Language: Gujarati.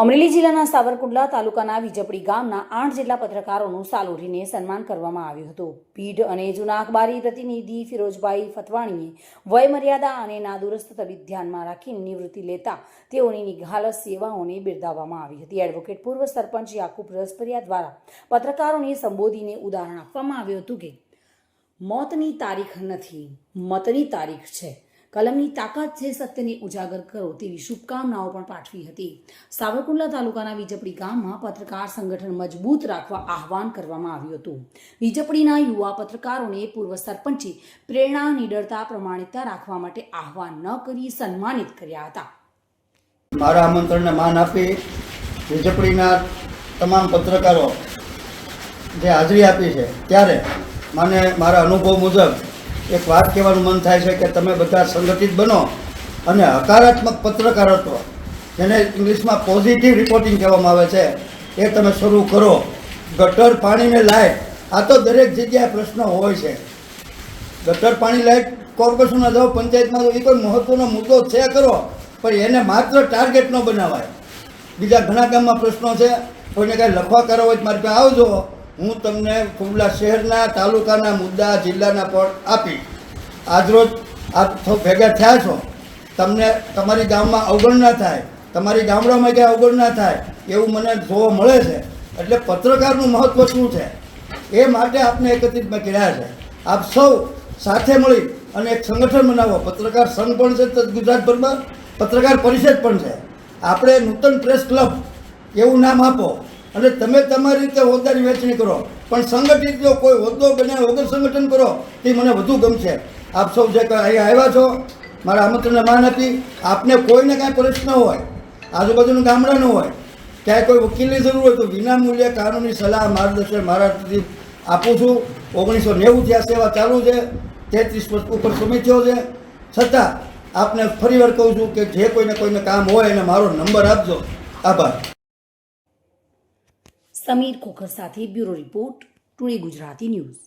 અમરેલી જિલ્લાના સાવરકુંડલા તાલુકાના વિજપડી ગામના આઠ જેટલા પત્રકારોનું સાલોરીને સન્માન કરવામાં આવ્યું હતું. પીઢ અને જૂના અખબારી પ્રતિનિધિ ફિરોજભાઈ ફતવાણીએ વયમર્યાદા અને નાદુરસ્ત તબીબ ધ્યાનમાં રાખીને નિવૃત્તિ લેતા તેઓની નિઘાલસ સેવાઓને બિરદાવવામાં આવી હતી. એડવોકેટ પૂર્વ સરપંચ યાકુબ રસપરિયા દ્વારા પત્રકારોને સંબોધીને ઉદાહરણ આપવામાં આવ્યું હતું કે, મોતની તારીખ નથી, મતની તારીખ છે. કલમની તાકાત છે સત્યને ઉજાગર કરો તેવી શુભકામનાઓ પણ પાઠવી હતી. સાવરકુંડલા તાલુકાના વીજપડી ગામમાં પત્રકાર સંગઠન મજબૂત રાખવા આહવાન કરવામાં આવ્યું હતું. વીજપડીના યુવા પત્રકારોને પૂર્વ સરપંચે પ્રેરણા નિડરતા પ્રમાણિકતા રાખવા માટે આહવાન ન કરી સન્માનિત કર્યા હતા. મારા આમંત્રણને માન આપી વીજપડીના તમામ પત્રકારો જે હાજરી આપી છે, ત્યારે મને મારા અનુભવ મુજબ એક વાત કહેવાનું મન થાય છે કે તમે બધા સંગઠિત બનો અને હકારાત્મક પત્રકારત્વ જેને ઇંગ્લિશમાં પોઝિટિવ રિપોર્ટિંગ કહેવામાં આવે છે, એ તમે શરૂ કરો. ગટર પાણીને લાયક આ તો દરેક જગ્યાએ પ્રશ્ન હોય છે. ગટર પાણી લાયક કોર્પોરેશનમાં જાઓ, પંચાયતમાં જાઓ, એ કોઈ મહત્વનો મુદ્દો છે કરો પણ એને માત્ર ટાર્ગેટ ન બનાવાય. બીજા ઘણા ગામમાં પ્રશ્નો છે. કોઈને કાંઈ લખવા કરો હોય મારી પાસે આવજો. હું તમને કુંડલા શહેરના તાલુકાના મુદ્દા જિલ્લાના પણ આપી આજરોજ આપ ભેગા થયા છો. તમને તમારી ગામમાં અવગણના થાય, તમારી ગામડામાં ક્યાંય અવગણના થાય એવું મને જોવા મળે છે. એટલે પત્રકારનું મહત્ત્વ શું છે? એ માટે આપને એકત્રિત મેં કર્યા છે. આપ સૌ સાથે મળી અને એક સંગઠન બનાવો. પત્રકાર સંઘ પણ છે ગુજરાતભરમાં પત્રકાર પરિષદ પણ છે. આપણે નૂતન પ્રેસ ક્લબ એવું નામ આપો. અને તમે તમારી રીતે હોદ્દાની વહેંચણી કરો. પણ સંગઠિત જો કોઈ હોદ્દો બનાવે વગર સંગઠન કરો, તે મને વધુ ગમશે. આપ સૌ જે અહીંયા આવ્યા છો, મારા આમંત્રણને માન આપી. આપને કોઈને કાંઈ પ્રશ્ન હોય, આજુબાજુનું ગામડાનું હોય, ક્યાંય કોઈ વકીલની જરૂર હોય તો વિનામૂલ્યે કાનૂની સલાહ, માર્ગદર્શન મારાથી આપું છું. ઓગણીસો નેવુંથી આ સેવા ચાલુ છે. તેત્રીસ વર્ષ ઉપર સમિતિઓ છે. છતાં આપને ફરીવાર કહું છું કે જે કોઈને કોઈને કામ હોય એને મારો નંબર આપજો. આભાર. સમીર ખોખર સાથે bureau report today Gujarati news.